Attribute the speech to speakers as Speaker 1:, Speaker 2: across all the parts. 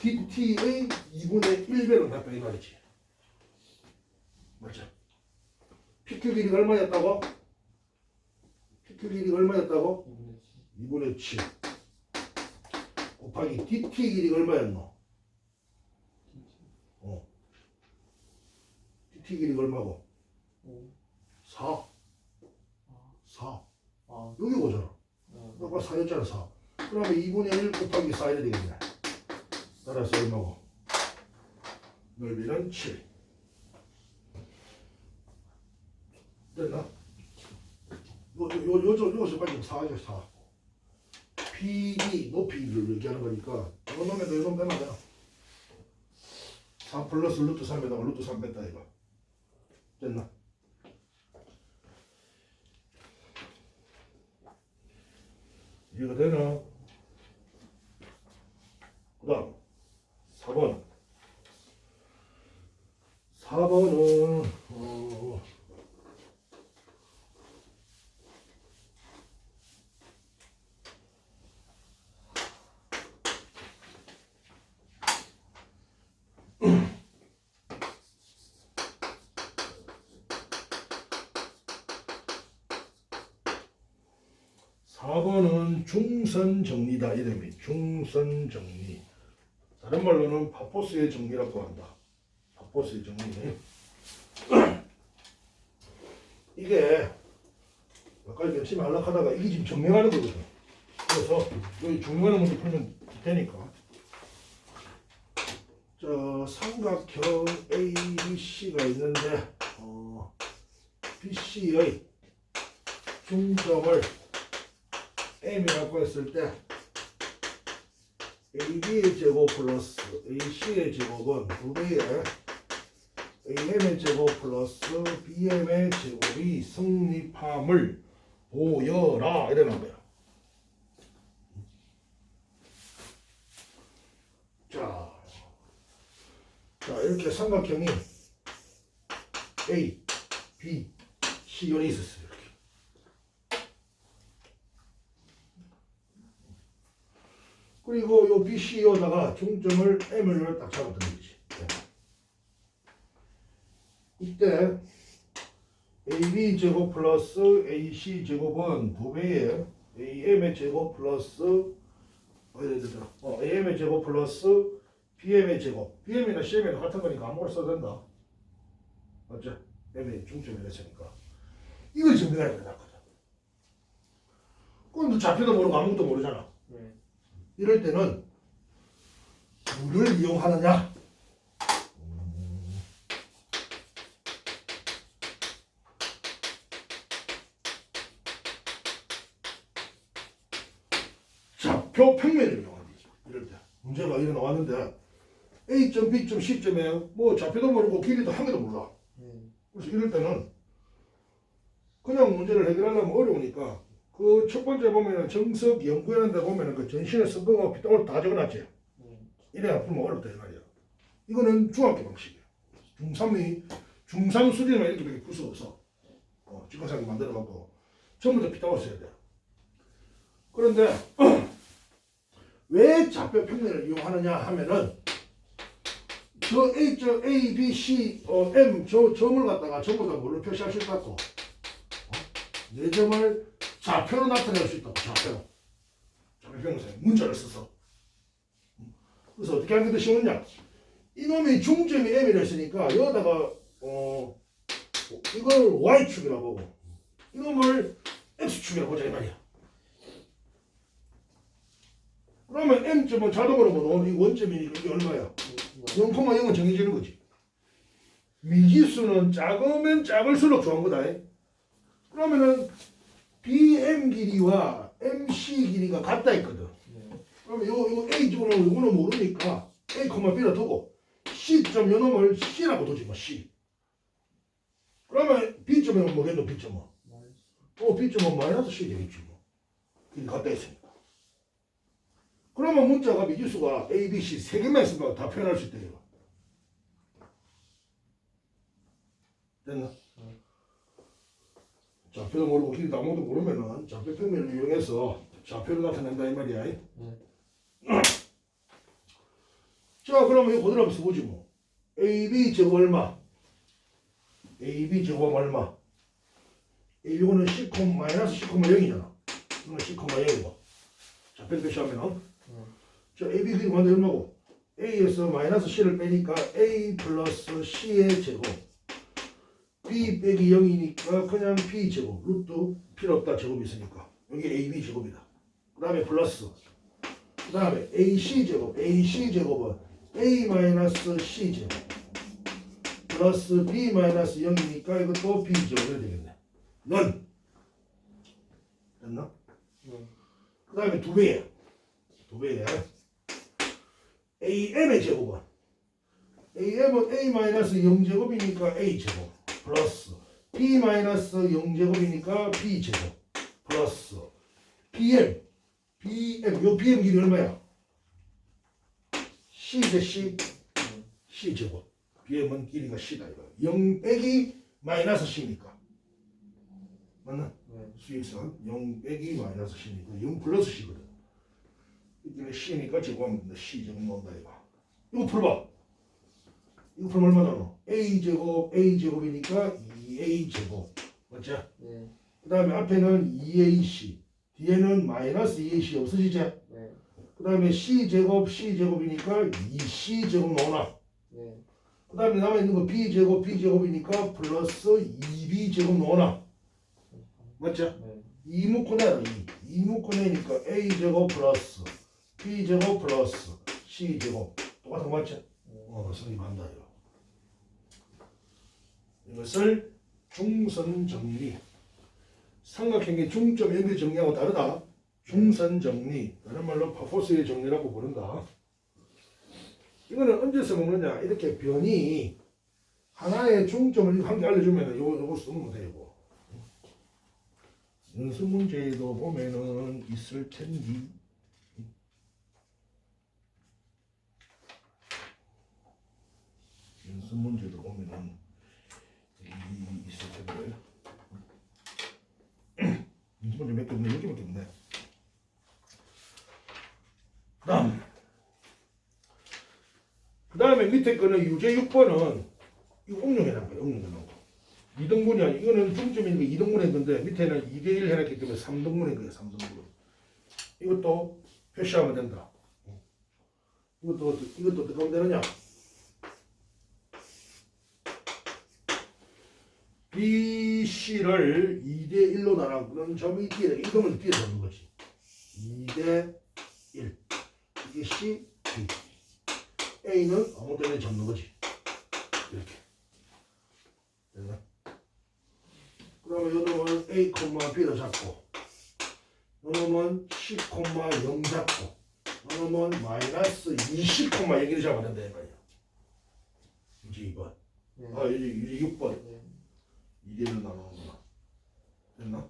Speaker 1: DT의 2분의 1배를 갖다 이 말이지. 맞죠? PQ 길이가 얼마였다고? PQ 길이가 얼마였다고? 2분의 7 곱하기 DT 길이가 얼마였노? 어. DT 길이가 얼마고? 4 4
Speaker 2: 아,
Speaker 1: 여기 오잖아
Speaker 2: 어,
Speaker 1: 아까 4였잖아 4 그러면 2분의 1 곱하기 4 이래 되겠네 따라서 얼마고? 넓이는 7 됐나? 요, 요, 요, 요, 요, 요까지 4죠 4 PD 높이를 얘기하는 거니까 이거 넣으면 돼 이거 빼면 돼요 3 플러스 루트 3에다가 루트 3 뺐다 이거 됐나? 이해가 되나? 그 다음 4번 4번은 어, 사번은 중선 정리다 이름이. 중선 정리. 다른 말로는 파포스의 정리라고 한다 파포스의 정리 이게 아까 열심히 하려고 하다가 이게 지금 증명하는 거거든 그래서 여기 증명하는 문제 풀면 되니까. 저 삼각형 ABC가 있는데 어, BC의 중점을 M이라고 했을 때 AB의 제곱 플러스 AC의 제곱은 두 배의 AM의 제곱 플러스 BM의 제곱이 성립함을 보여라 이러는 거야. 자, 자 이렇게 삼각형이 A, B, C 요리 있었어요. 이렇게. 그리고 요 BC에다가 중점을 M을 딱 거지. 네. 이때 AB 제곱 플러스 AC 제곱은 두 배의 AM의 제곱 플러스 어, 어, AM의 제곱 플러스 BM의 제곱 BM이나 CM이나 같은 거니까 아무거나 써도 된다. 맞죠? M의 중점이 됐으니까 이걸 증명해야 된다. 그건 너 좌표도 모르고 아무것도 모르잖아.
Speaker 2: 네.
Speaker 1: 이럴 때는 뭐를 이용하느냐? 좌표 평면을 이용하지. 이럴 때 문제가 이래 나왔는데 A점, B점, C점에 뭐 좌표도 모르고 길이도 한 개도 몰라.
Speaker 2: 네.
Speaker 1: 그래서 이럴 때는 그냥 문제를 해결하려면 어려우니까 그 첫 번째 보면은 정석 데 보면은 그 전신에 쓴 거가 피땀을 다 적어놨지.
Speaker 2: 네.
Speaker 1: 이래야 풀면 어렵다 이 말이야. 이거는 중학교 방식이야. 중3이 중3 수준에만 이렇게 풀수 없어. 어, 직관상에 만들어갖고 전부 다 피땀을 써야 돼. 그런데 왜 좌표 평면을 이용하느냐 하면은 저 A, 저 A, B, C, 어, M 저 점을 갖다가 전부 다 뭘로 표시할 수 있다고? 어? 내 점을 좌표로 나타낼 수 있다고 좌표로. 좌표 평면에 문자를 써서. 그래서 어떻게 하는 게 더 쉬웠냐? 이놈이 중점이 M이라 했으니까 여기다가 어 이걸 Y축이라고 보고 이놈을 X축이라고 보자 이 말이야. 그러면 M점은 자동으로 뭐 나오는 이 원점이니까 이게 얼마야? 0,0은 정해지는 거지. 미지수는 작으면 작을수록 좋은 거다. 그러면은 BM 길이와 MC 길이가 같다 했거든.
Speaker 2: 네.
Speaker 1: 그러면 요, 요 A 쪽은 이거는 모르니까 A, B를 두고 C점 요놈을 C라고 두지 뭐 C. 그러면 B점은 뭐겠노 B점은? 또 B점은 마이너스 C 되겠지 뭐. 길이 같다 했으니까. 그러면 문자가 미지수가 A, B, C 세 개만 있으면 다 표현할 수 있대요. 됐나? 좌표도 모르고 길이도 아무것도 모르면은 좌표 평면을 이용해서 좌표를 나타낸다 이 말이야.
Speaker 2: 네.
Speaker 1: 자, 그러면 이거 그대로 한번 써보지 뭐. AB 제곱 얼마? AB 제곱 얼마? 이거는 10, 마이너스 10,0이잖아. 이거는 10,0이고. 자, 뺄 표시하면은. 자, AB 그림 하는데 얼마고? A에서 마이너스 C를 빼니까 A 플러스 C의 제곱. B 빼기 0이니까 그냥 B 제곱. 루트 필요 없다 제곱이 있으니까. 여기 AB 제곱이다. 그 다음에 플러스. 그 다음에 AC 제곱. AC 제곱은 A 마이너스 C 제곱. 플러스 B 마이너스 0이니까 이것도 B 제곱이 되겠네. 넌. 됐나? 그 다음에 두 배야. 두 배야. AM의 제곱은? AM은 A 마이너스 0제곱이니까 A 제곱 플러스 B 마이너스 0제곱이니까 B 제곱 플러스 BM. BM. 요 BM 길이 얼마야? C 대 C. C 제곱. BM은 길이가 C다 이거 0 빼기 마이너스 C니까. 맞나? 수익선. 0 빼기 마이너스 C니까 0 플러스 C거든 이게 C니까 제곱하면 된다. C 제곱 나온다 이거. 이거 풀어봐. 이거 풀면 얼마 나노? A 제곱 A 제곱이니까 2A 제곱 맞지?
Speaker 2: 네.
Speaker 1: 그 다음에 앞에는 2AC 뒤에는 마이너스 2AC 없어지지?
Speaker 2: 네.
Speaker 1: 그 다음에 C 제곱 C 제곱이니까 2C 제곱 나오나?
Speaker 2: 네.
Speaker 1: 그 다음에 남아있는 거 B 제곱 B 제곱이니까 플러스 2B 제곱 나오나? 맞지?
Speaker 2: 네.
Speaker 1: 2 묶고 내라 2. 2 묶고 내니까 A 제곱 플러스 B 제곱 플러스 C 제곱 똑같은 거 맞지? 어, 성립한다 이거. 이것을 중선 정리. 삼각형의 중점 연결 정리하고 다르다. 중선 정리. 다른 말로 파포스의 정리라고 부른다. 이거는 언제 써먹느냐? 이렇게 변이 하나의 중점을 한 개 알려주면 요거 요거 쓰면 되고. 연습 문제에도 보면은 있을 텐데. 연습 문제도 보면은 이 있을 텐데. 연습 문제 몇개 없네, 몇 개밖에 없네. 그 다음, 그 다음에 밑에 거는 유제 6번은 이거 응용해놓은 거예요, 응용해놓은 거. 2등분이 아니 이거는 중점이니까 2등분인 건데 밑에는 2대1 해놨기 때문에 3등분 인 거예요 3등분 이것도 표시하면 된다 이것도 이것도 어떻게 하면 되느냐 BC를 2대 1로 나누는 점이 뒤에 이동을 뒤에 넣는 거지. 2대 1 이게 C, B A는 아무 때나 잡는 거지. 이렇게. 됐나? 그러면 요놈은 A, B를 잡고 요놈은 C, 0 잡고 요놈은 마이너스 20, 0을 잡아야 된다 이 말이야. 이제 2번.
Speaker 2: 네.
Speaker 1: 아 이제, 이제 6번.
Speaker 2: 네.
Speaker 1: 2대를 나누는구나 됐나?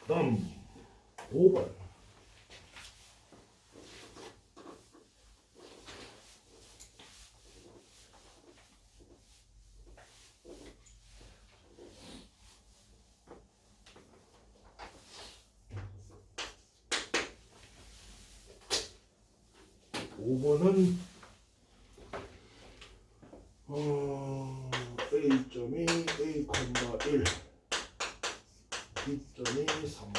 Speaker 1: 그 다음 5번 10.23,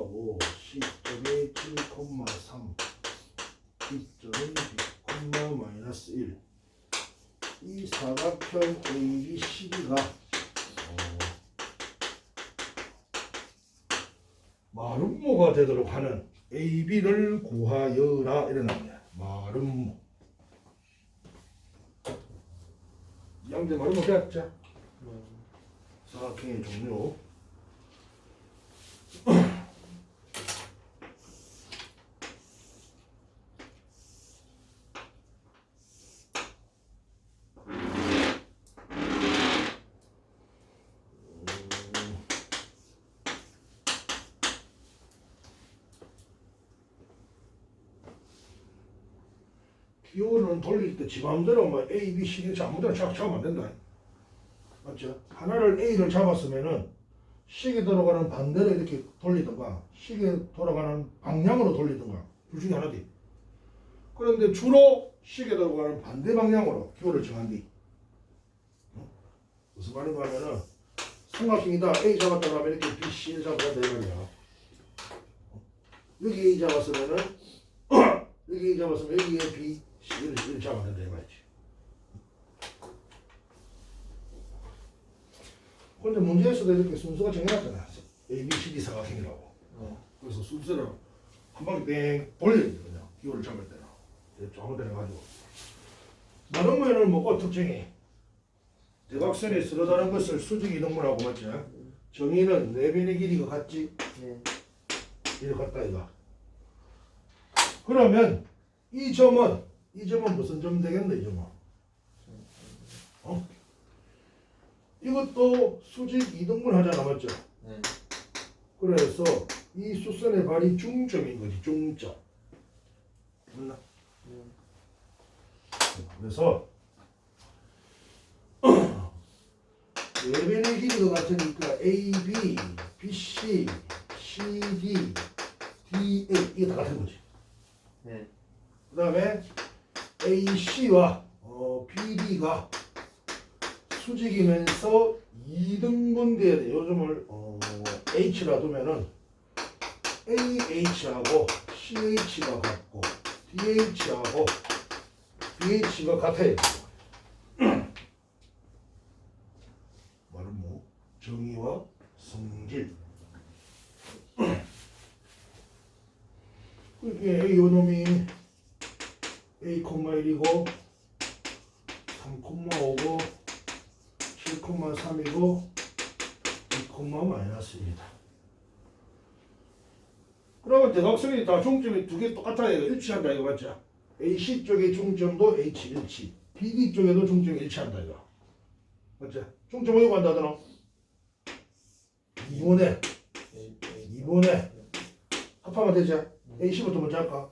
Speaker 1: 5, 10.7, 3, 10.2, 10, 마이너스 1. 이 사각형 AB 시기가 마름모가 되도록 하는 AB를 구하여라 이런 겁니다. 마름모. 양대 마름모 빼앗자.
Speaker 2: 네.
Speaker 1: 사각형의 종류. 기호는 돌릴 때 지 마음대로 뭐 A, B, C, D 아무데나 잡- 잡으면 안 된다. 맞죠? 하나를 A를 잡았으면은 시계 돌아가는 반대로 이렇게 돌리든가 시계 돌아가는 방향으로 돌리든가 둘 중에 하나지. 그런데 주로 시계 돌아가는 반대 방향으로 기호를 정한 뒤. 어? 무슨 말인가 하면은 삼각형이다 A 잡았다고 하면 이렇게 B, C를 잡아야 이 말이야. 어? 여기 A 잡았으면은 여기 A 잡았으면 여기에 B, C를, 잡아야 이 말이지. 근데 문제에서도 이렇게 순서가 정해놨잖아. A, B, C, D 사각형이라고.
Speaker 2: 네.
Speaker 1: 그래서 순서를 한 바퀴 뺑 돌려야 돼 그냥 기호를 잡을 때는 내려가지고 다른 모양을 먹고 특징이 대각선에 서로 다른 것을 수직 이동문하고 맞지? 정의는 네 변의 길이가 같지?
Speaker 2: 네.
Speaker 1: 이렇게 같다 이거 그러면 이 점은 이 점은 무슨 점 되겠노 이 점은 어? 이것도 수직 이동문 하잖아 맞죠?
Speaker 2: 네.
Speaker 1: 그래서 이 수선의 발이 중점인 거지 중점 맞나?
Speaker 2: 네.
Speaker 1: 그래서 외변의 길이가 같으니까 A, B, B, C, C, D, D, A 이게 다 같은 거지
Speaker 2: 네.
Speaker 1: 그 다음에 A, C와 어, B, D가 수직이면서 2등분 돼야 돼. 요즘을 어, H라 두면은 AH하고 CH가 같고 DH하고 BH가 같아요. 말은 뭐 정의와 성질. 이게 A 요놈이 A, 1이고 3,5고 7,3이고 2, 마이너스 1이다. 그러면 대각선이 다 중점이 두 개 똑같아야 일치한다 이거 맞죠? AC 쪽의 중점도 H 일치, BD 쪽에도 중점이 일치한다 이거 맞죠? 중점 어디 간다더라? 2분의
Speaker 2: A, A.
Speaker 1: 2분의 합하면 되죠? AC부터 먼저 할까?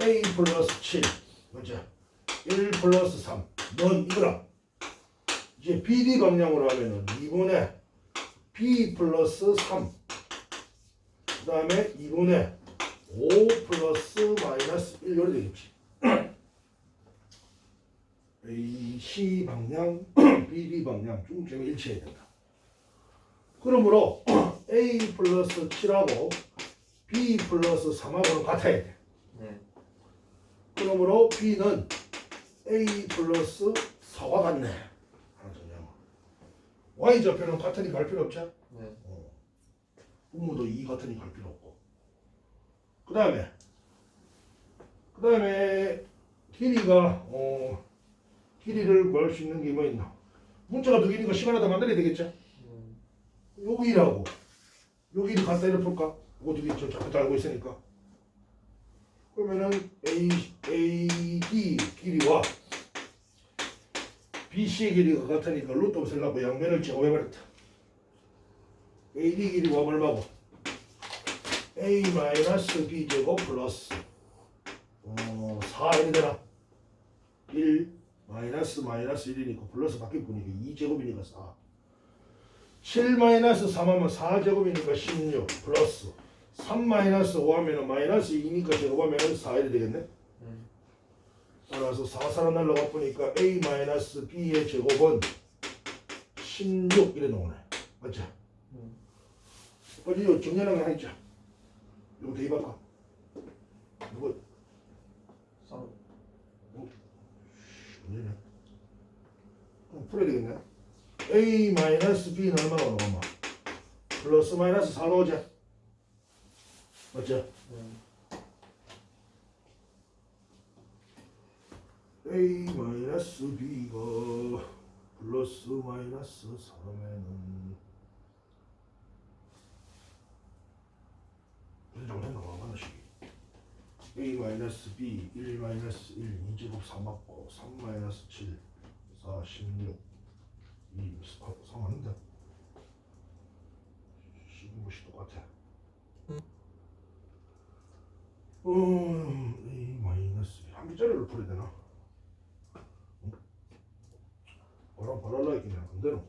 Speaker 1: A 플러스 7 맞죠? 1 플러스 3넌 이거라 이제 BD 방향으로 하면은 2분의 B 플러스 3 그 다음에 2분의 5 플러스 마이너스 1 이렇게 되겠지 AC 방향 BD 방향 중점이 일치해야 된다 그러므로 A 플러스 7하고 B 플러스 3하고는 같아야 돼
Speaker 2: 네.
Speaker 1: 그러므로 B는 A 플러스 4와 같네. Y 좌표는 같으니 갈 필요 없죠?
Speaker 2: 네.
Speaker 1: 어. 분모도 2 같으니 갈 필요 없고. 그 다음에 그 다음에 길이가 어 길이를 구할 수 있는 게 뭐 있나? 문자가 두 개니까 시간 하나 만들어야 되겠죠?
Speaker 2: 네.
Speaker 1: 여기라고 여기를 간단히 풀까? 이거 두 개 저 자꾸 다 알고 있으니까 그러면은 A, AD 길이와 BC의 길이가 같으니까 루트 없을 나고 양면을 제곱해버렸다 AD 길이가 얼마고? A 마이너스 B 제곱 플러스 어, 4 이렇게 되나? 1 마이너스 마이너스 1이니까 플러스 바뀔 뿐이니까 2제곱이니까 4 7 마이너스 3하면 4제곱이니까 16 플러스 3 마이너스 5 하면 마이너스 2니까 제곱하면 4이 되겠네
Speaker 2: 네.
Speaker 1: 따라서 4 4로 날라가 보니까 a 마이너스 b의 제곱은 16 이래 나오네 맞죠?
Speaker 2: 음.
Speaker 1: 어디 요 정리하는 거 하나 있죠? 이거 대입할까? 이거
Speaker 2: 쌍.
Speaker 1: 문제네 그럼 풀어야 되겠네 a 마이너스 b는 얼마가 나오마? 플러스 마이너스 4 나오지? 맞죠?
Speaker 2: 네.
Speaker 1: A 마이너스 b가 플러스 마이너스 3에는. 이런 생각 안 하나씩. A 마이너스 b 1 마이너스 1 2제곱 3 맞고 3 마이너스 7 4 16 2 3 아닌데. 15시 똑같아. 음, a 마이너스 b 한 개짜리를 풀어야 되나? 바람 바랄라 했긴 안 되노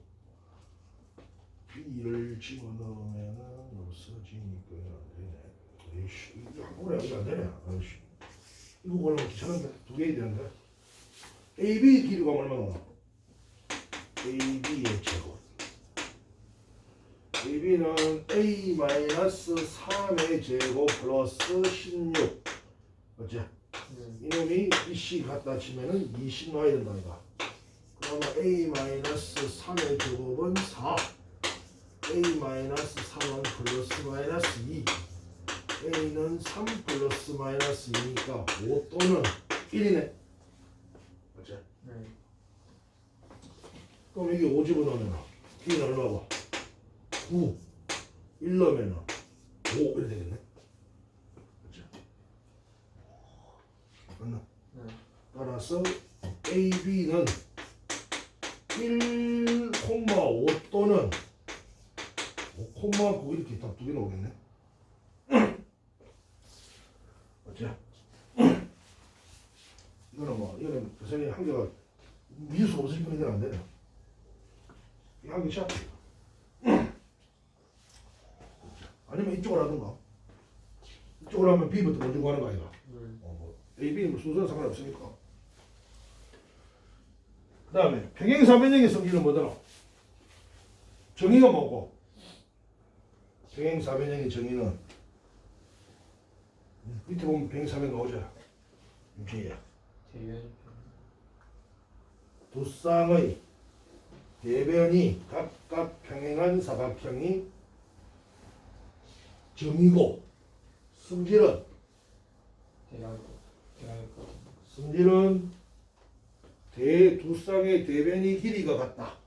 Speaker 1: B를 집어 넣으면은 없어지니까 안 되네. 에이씨, 이거 한꺼번에 여기 안 되네. 아이씨. 이거 걸면 귀찮은데 두개 해야 되는데. AB 길이가 얼마나? AB의 제곱. AB는 A 마이너스 3의 제곱 플러스 16. 어째?
Speaker 2: 네.
Speaker 1: 이놈이 BC 갖다 치면은 20 나와야 된다 이거. 그러면 A 마이너스 3의 제곱은 4. A 마이너스 3은 플러스 마이너스 2. A는 3 플러스 마이너스 2니까 5 또는 1이네. 맞지?
Speaker 2: 네.
Speaker 1: 그럼 여기 5 집어넣으면 B는 얼마고? 9. 1 넣으면 5 이렇게 되겠네. 그렇죠? 맞나?
Speaker 2: 네.
Speaker 1: 따라서 AB는 1,5 또는 5,9 이렇게 딱 두 개 나오겠네. 맞지? 이거는 뭐 이거는 선생님 한 개가 미수 없으니까 이건 안 되네. 이한개 샷. 아니면 이쪽으로 하든가. 이쪽으로 하면 B부터 먼저 구하는 거 아이가?
Speaker 2: 네.
Speaker 1: 어, 뭐 A, B 뭐 순서는 상관없으니까. 그 다음에 평행사변형의 성질은 뭐더라? 정의가 뭐고? 평행사변형의 정의는 밑에 보면 평행사변. 유치야.
Speaker 2: 대변이
Speaker 1: 두 쌍의 대변이 각각 평행한 사각형이
Speaker 2: 정의고 대하고
Speaker 1: 성질은 대, 두 쌍의 대변이 길이가 같다.